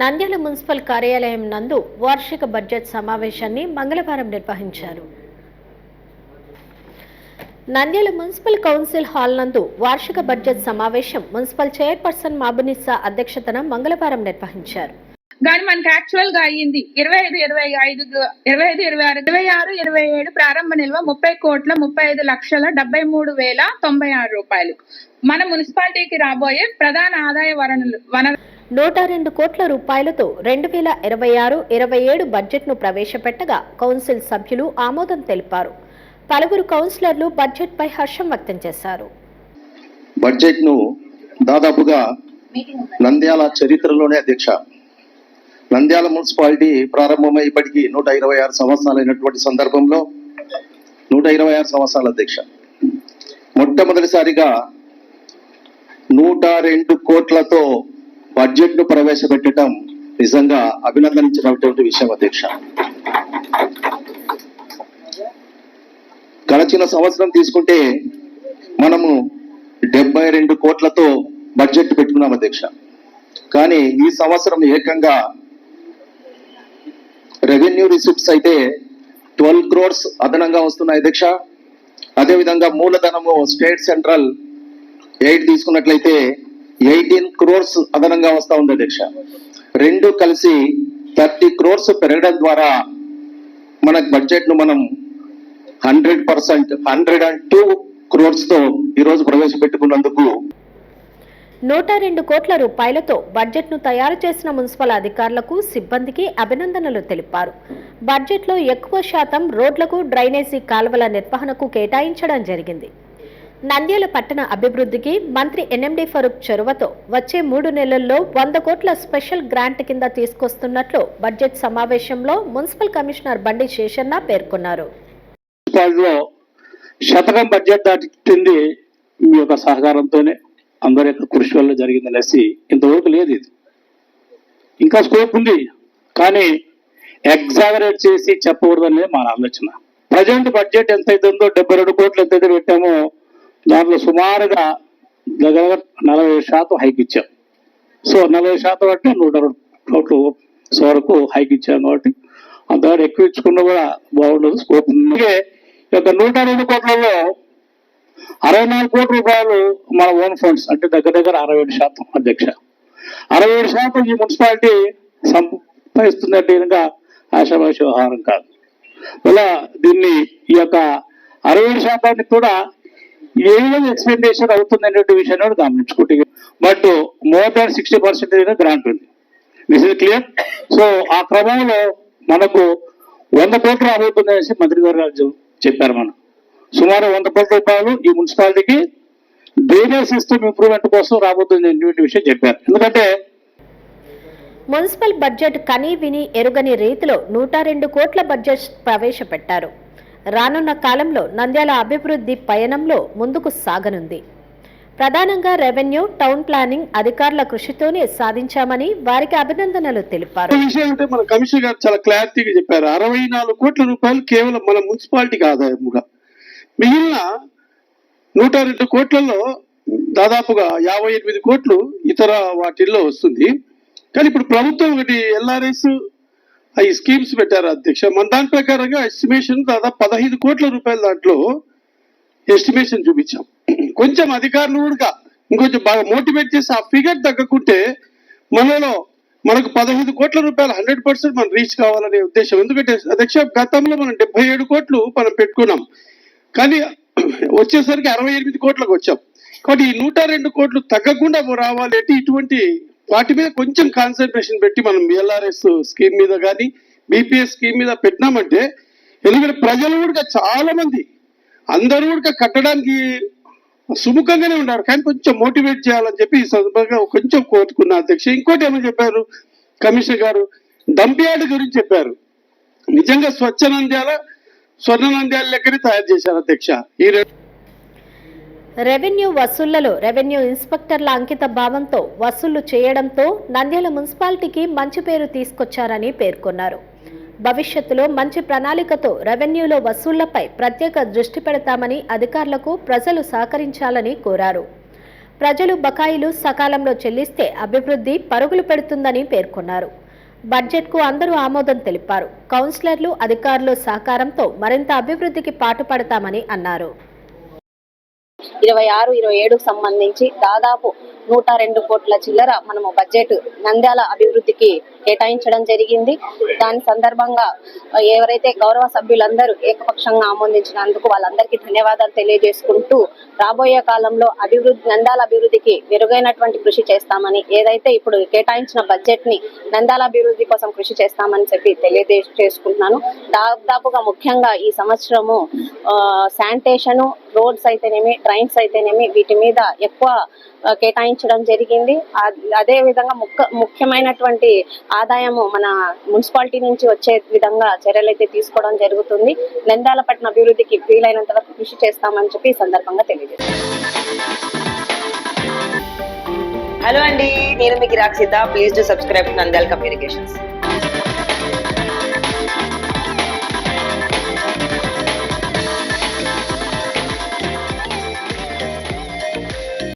Nandyal municipal కార్యాలయం నందు వార్షిక బడ్జెట్ సమావేశాన్ని మంగళవారం నిర్వహించారు. నంద్యాల మున్సిపల్ కౌన్సిల్ హాల్ నందు వార్షిక బడ్జెట్ సమావేశం మున్సిపల్ చైర్పర్సన్ మాబునిస్సా అధ్యక్షతన మంగళవారం నిర్వహించారు. కానీ మనకి యాక్చువల్గా అయ్యింది. ఇరవై ఐదు ఇరవై ఐదు ఇరవై ఐదు ఇరవై ఆరు ఇరవై ఆరు ఇరవై ఏడు ప్రారంభ నిల్వ ముప్పై కోట్ల ముప్పై ఐదు లక్షల డెబ్బై మూడు వేల తొంభై ఆరు రూపాయలు. మన మున్సిపాలిటీకి రాబోయే ప్రధాన ఆదాయ వనరులు వనరు నూట రెండు కోట్ల రూపాయలతో రెండు వేల ఇరవై ఆరు ఇరవై ఏడు బడ్జెట్ను ప్రవేశపెట్టగా కౌన్సిల్ సభ్యులు ఆమోదం తెలిపారు. పలువురు కౌన్సిలర్లు బడ్జెట్పై హర్షం వ్యక్తం చేశారు. బడ్జెట్ను దాదాపుగా నంద్యాల చరిత్రలోనే అధ్యక్ష. నంద్యాల మున్సిపాలిటీ ప్రారంభమై ఇప్పటికీ నూట ఇరవై ఆరు సంవత్సరాలైనటువంటి సందర్భంలో నూట ఇరవై ఆరు సంవత్సరాల అధ్యక్ష. మొట్టమొదటిసారిగా నూట రెండు కోట్లతో బడ్జెట్ను ప్రవేశపెట్టడం నిజంగా అభినందనించినటువంటి విషయం అధ్యక్ష. గడచిన సంవత్సరం తీసుకుంటే మనము డెబ్బై రెండు కోట్లతో బడ్జెట్ పెట్టుకున్నాం అధ్యక్ష. కానీ ఈ సంవత్సరం ఏకంగా రెవెన్యూ రిసిప్ట్స్ అయితే ట్వెల్వ్ క్రోర్స్ అదనంగా వస్తున్నాయి అధ్యక్ష. అదేవిధంగా మూలధనము స్టేట్ సెంట్రల్ ఎయిట్ తీసుకున్నట్లయితే ఎయిటీన్ క్రోర్స్ అదనంగా వస్తా ఉంది అధ్యక్ష రెండు కలిసి థర్టీ క్రోర్స్ పెరగడం ద్వారా మన బడ్జెట్ను మనం hundred percent hundred and two క్రోర్స్తో ఈరోజు ప్రవేశపెట్టుకున్నందుకు నూట రెండు కోట్ల రూపాయలతో బడ్జెట్ను తయారు చేసిన మున్సిపల్ అధికారులకు సిబ్బందికి అభినందనలు తెలిపారు. బడ్జెట్లో ఎక్కువ శాతం రోడ్లకు డ్రైనేజీ కాలువల నిర్వహణకు కేటాయించడం జరిగింది. నంద్యాల పట్టణ అభివృద్ధికి మంత్రి ఎన్ఎండి ఫరూక్ చొరవతో వచ్చే మూడు నెలల్లో వంద కోట్ల స్పెషల్ గ్రాంట్ కింద తీసుకొస్తున్నట్లు బడ్జెట్ సమావేశంలో మున్సిపల్ కమిషనర్ బండి శేషన్న పేర్కొన్నారు. శతకం బడ్జెట్ దాటింది మీ యొక్క సహకారంతోనే అందరి యొక్క కృషి వల్ల జరిగిందనేసి ఇంతవరకు లేదు ఇది. ఇంకా స్కోప్ ఉంది. కానీ ఎగ్జాగరేట్ చేసి చెప్పకూడదు అనేది మా ఆలోచన. ప్రజెంట్ బడ్జెట్ ఎంత ఉందో డెబ్బై రెండు కోట్లు ఎంతైతే పెట్టామో దాంట్లో సుమారుగా దగ్గర నలభై శాతం హైక్ ఇచ్చాం. సో నలభై శాతం అంటే నూట కోట్లు వరకు హైక్ ఇచ్చాం కాబట్టి అంతగా ఎక్కువ ఇచ్చుకున్నా కూడా బాగుండదు స్కోప్ ఉంది. అలాగే ఈ యొక్క నూట రెండు కోట్లలో అరవై నాలుగు కోట్ల రూపాయలు మన ఓన్ ఫండ్స్ అంటే దగ్గర దగ్గర అరవై ఏడు శాతం అధ్యక్ష. అరవై ఏడు శాతం ఈ మున్సిపాలిటీ సంపాదిస్తుందంటే ఇంకా ఆశాభాష వ్యవహారం కాదు. ఇలా దీన్ని ఈ యొక్క అరవై ఏడు శాతానికి కూడా ఏ విధంగా ఎక్స్పెండిచర్ అవుతుంది అనేటువంటి విషయాన్ని కూడా గమనించుకుంటే but more than sixty percent grant ఉంది. దిస్ ఇస్ క్లియర్ సో ఆ క్రమంలో మనకు వంద కోట్లు రాబోతుందనేసి మంత్రి గారు చెప్పారు మనం. సుమారు వంద కోట్ల రూపాయలు ఈ మున్సిపాలిటీకి డ్రైనేజ్ సిస్టమ్ ఇంప్రూవ్మెంట్ కోసం రాబోతుంది అనేటువంటి విషయం చెప్పారు. ఎందుకంటే మున్సిపల్ బడ్జెట్ కనీ విని ఎరుగని రీతిలో నూట రెండు కోట్ల బడ్జెట్ ప్రవేశపెట్టారు. రానున్న కాలంలో నంద్యాల అభివృద్ధి పయనంలో ముందుకు సాగనుంది. ప్రధానంగా రెవెన్యూ టౌన్ ప్లానింగ్ అధికారుల కృషితోనే సాధించామని వారికి అభినందనలు తెలిపారు. విషయం అంటే మన కమిషనర్ గారు చాలా క్లారిటీగా చెప్పారు. అరవై నాలుగు కోట్ల రూపాయలు కేవలం మన మున్సిపాలిటీకి ఆదాయముగా. మిగిలిన నూట రెండు కోట్లలో దాదాపుగా యాభై ఎనిమిది కోట్లు ఇతర వాటిల్లో వస్తుంది. కానీ ఇప్పుడు ప్రభుత్వం ఒకటి ఎల్ఆర్ఎస్ ఈ స్కీమ్స్ పెట్టారు అధ్యక్ష. మన దాని ప్రకారంగా ఎస్టిమేషన్ దాదాపు పదహైదు కోట్ల రూపాయల దాంట్లో ఎస్టిమేషన్ చూపించాం. కొంచెం అధికారులు కూడా ఇంకొంచెం బాగా మోటివేట్ చేసి ఆ ఫిగర్ తగ్గకుంటే మనలో మనకు పదహైదు కోట్ల రూపాయలు హండ్రెడ్ పర్సెంట్ మనం రీచ్ కావాలనే ఉద్దేశం. ఎందుకంటే అధ్యక్ష గతంలో మనం డెబ్బై ఏడు కోట్లు మనం పెట్టుకున్నాం. కానీ వచ్చేసరికి అరవై ఎనిమిది కోట్లకు వచ్చాం. కాబట్టి ఈ నూట రెండు కోట్లు తగ్గకుండా రావాలి అంటే ఇటువంటి వాటి మీద కొంచెం కాన్సన్ట్రేషన్ పెట్టి మనం ఎల్ఆర్ఎస్ స్కీమ్ మీద కానీ బీపీఎస్ స్కీమ్ మీద పెట్టినామంటే ఎందుకంటే ప్రజలు కూడా చాలా మంది అందరూ కూడా కట్టడానికి సుముఖంగానే ఉన్నారు. కానీ కొంచెం మోటివేట్ చేయాలని చెప్పి ఈ సందర్భంగా కొంచెం కోరుకున్నా అధ్యక్ష ఇంకోటి ఏమని చెప్పారు? కమిషనర్ గారు డంపియార్డ్ గురించి చెప్పారు. నిజంగా స్వచ్ఛ నంద్యాల స్వర్ణ నంద్యాల లెక్కనే తయారు చేశారు అధ్యక్ష. ఈ రెండు రెవెన్యూ వసూళ్ళలో రెవెన్యూ ఇన్స్పెక్టర్ల అంకిత భావంతో వసూళ్ళు చేయడంతో నంద్యాల మున్సిపాలిటీకి మంచి పేరు తీసుకొచ్చారని పేర్కొన్నారు. భవిష్యత్తులో మంచి ప్రణాళికతో రెవెన్యూలో వసూళ్ళపై ప్రత్యేక దృష్టి పెడతామని అధికారులకు ప్రజలు సహకరించాలని కోరారు. ప్రజలు బకాయిలు సకాలంలో చెల్లిస్తే అభివృద్ధి పరుగులు పెడుతుందని పేర్కొన్నారు. బడ్జెట్కు అందరూ ఆమోదం తెలిపారు. కౌన్సిలర్లు అధికారులు సహకారంతో మరింత అభివృద్ధికి పాటుపడతామని అన్నారు. ఇరవై ఆరు ఇరవై ఏడుకు సంబంధించి దాదాపు నూట రెండు కోట్ల చిల్లర మనము బడ్జెట్ నంద్యాల అభివృద్ధికి కేటాయించడం జరిగింది. దాని సందర్భంగా ఎవరైతే గౌరవ సభ్యులందరూ ఏకపక్షంగా ఆమోదించినందుకు వాళ్ళందరికీ ధన్యవాదాలు తెలియజేసుకుంటూ రాబోయే కాలంలో అభివృద్ధి నంద్యాల అభివృద్ధికి మెరుగైనటువంటి కృషి చేస్తామని ఏదైతే ఇప్పుడు కేటాయించిన బడ్జెట్ని నంద్యాల అభివృద్ధి కోసం కృషి చేస్తామని చెప్పి తెలియజేసుకుంటున్నాను. దాదాపుగా ముఖ్యంగా ఈ సంవత్సరము శానిటేషన్ రోడ్స్ అయితేనేమి ట్రైన్స్ అయితేనేమి వీటి మీద ఎక్కువ కేటాయించడం జరిగింది. అదే విధంగా ముఖ్య ముఖ్యమైనటువంటి ఆదాయము మన మున్సిపాలిటీ నుంచి వచ్చే విధంగా చర్యలు అయితే తీసుకోవడం జరుగుతుంది. నంద్యాల పట్టణ అభివృద్ధికి వీలైనంత వరకు కృషి చేస్తామని చెప్పి ఈ సందర్భంగా తెలియజేస్తాను హలో అండి నేను మీకు Rakshita please to subscribe Nandyala communications